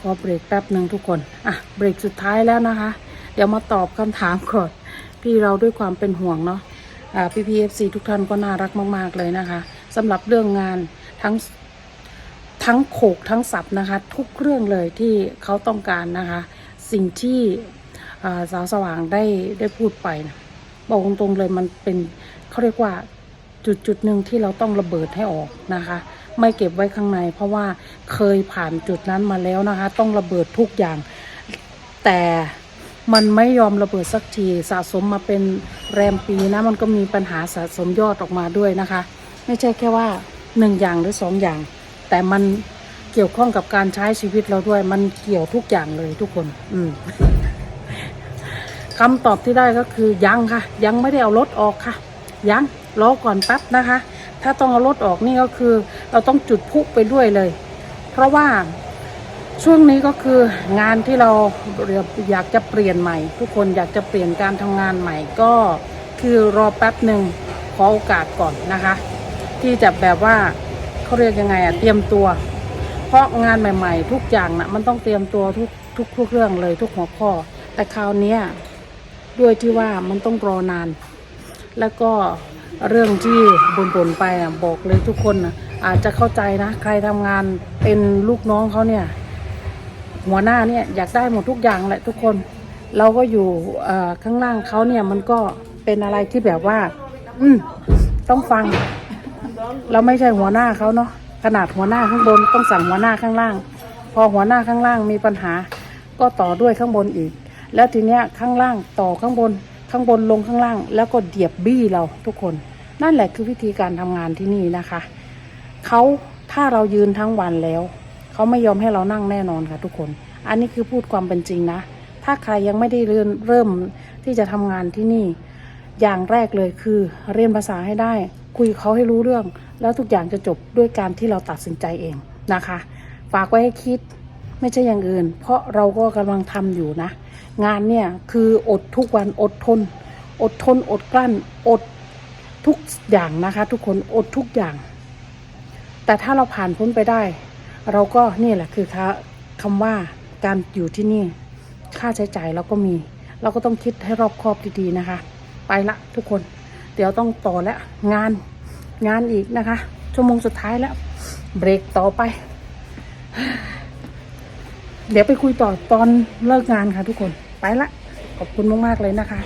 ขอเบรกแป๊บหนึ่งทุกคน อะ เบรกสุดท้ายแล้วนะคะ เดี๋ยวมาตอบคำถามก่อน พี่เราด้วยความเป็นห่วงเนาะอ่าพี่พีเอฟซีทุกท่านก็น่ารักมาก ๆ เลยนะคะสำหรับเรื่องงานทั้งทั้งโขกทั้งสับนะคะ ทุกเรื่องเลยที่เขาต้องการนะคะ สิ่งที่อ่าสาวสว่างได้ได้พูดไปนะบอกตรงๆเลยมันเป็นเขาเรียกว่า จุดจุดหนึ่งที่เราต้องระเบิดให้ออกนะคะ ไม่เก็บไว้ข้างใน เพราะว่าเคยผ่านจุดนั้นมาแล้วนะคะ ต้องระเบิดทุกอย่าง แต่มันไม่ยอมระเบิดสักทีสะสมมาเป็นแรมปีนะมันก็มีปัญหาสะสมยอดออกมาด้วยนะคะ ไม่ใช่แค่ว่าหนึ่งอย่างหรือสองอย่าง แต่มันเกี่ยวข้องกับการใช้ชีวิตเราด้วย มันเกี่ยวทุกอย่างเลยทุกคน อืมคำตอบที่ได้ก็คือยังค่ะ ยังไม่ได้เอารถออกค่ะ ยัง รอก่อนแป๊บนะคะ ถ้าต้องเอารถออกนี่ก็คือ เราต้องจุดพุไปด้วยเลย เพราะว่าช่วงนี้ก็คืองานที่เราอยากจะเปลี่ยนใหม่ ทุกคนอยากจะเปลี่ยนการทำงานใหม่ก็คือรอแป๊บหนึ่งขอโอกาสก่อนนะคะ ที่จะแบบว่าเขาเรียกยังไงอะเตรียมตัว เพราะงานใหม่ ๆ ทุกอย่างนะมันต้องเตรียมตัวทุกทุกทุกเรื่องเลยทุกหัวข้อ แต่คราวนี้ด้วยที่ว่ามันต้องรอนาน แล้วก็ เรื่องที่บ่นๆไปอะบอกเลยทุกคนนะอาจจะเข้าใจนะ ใครทำงานเป็นลูกน้องเขาเนี่ย หัวหน้าเนี่ยอยากได้หมดทุกอย่างแหละทุกคน เราก็อยู่เอ่อข้างล่างเขาเนี่ยมันก็เป็นอะไรที่แบบว่า อืมต้องฟัง เราไม่ใช่หัวหน้าเขาเนาะขนาดหัวหน้าข้างบนต้องสั่งหัวหน้าข้างล่าง พอหัวหน้าข้างล่างมีปัญหา ก็ต่อด้วยข้างบนอีก แล้วทีเนี้ยข้างล่างต่อข้างบนข้างบนลงข้างล่าง แล้วก็เดียบบี้เราทุกคน นั่นแหละคือวิธีการทำงานที่นี่นะคะเขาถ้าเรายืนทั้งวันแล้วเขาไม่ยอมให้เรานั่งแน่นอนค่ะทุกคน อันนี้คือพูดความเป็นจริงนะ ถ้าใครยังไม่ได้เริ่มเริ่มที่จะทำงานที่นี่ อย่างแรกเลยคือ เรียนภาษาให้ได้ คุยเขาให้รู้เรื่อง แล้วทุกอย่างจะจบด้วยการที่เราตัดสินใจเองนะคะ ฝากไว้ให้คิดไม่ใช่อย่างอื่น เพราะเราก็กำลังทำอยู่นะ งานเนี่ยคืออดทุกวันอดทน อดทนอดกลั้นอด ทุกอย่างนะคะ ทุกคนอดทุกอย่าง แต่ถ้าเราผ่านพ้นไปได้ เราก็นี่แหละคือคะคำว่าการอยู่ที่นี่ ค่าใช้จ่ายเราก็มี เราก็ต้องคิดให้รอบคอบดีๆนะคะ ไปละทุกคน เดี๋ยวต้องต่อแล้วงานงานอีกนะคะ ชั่วโมงสุดท้ายแล้ว เบรกต่อไป เดี๋ยวไปคุยต่อตอนเลิกงานค่ะทุกคนไปละขอบคุณมากๆเลยนะคะ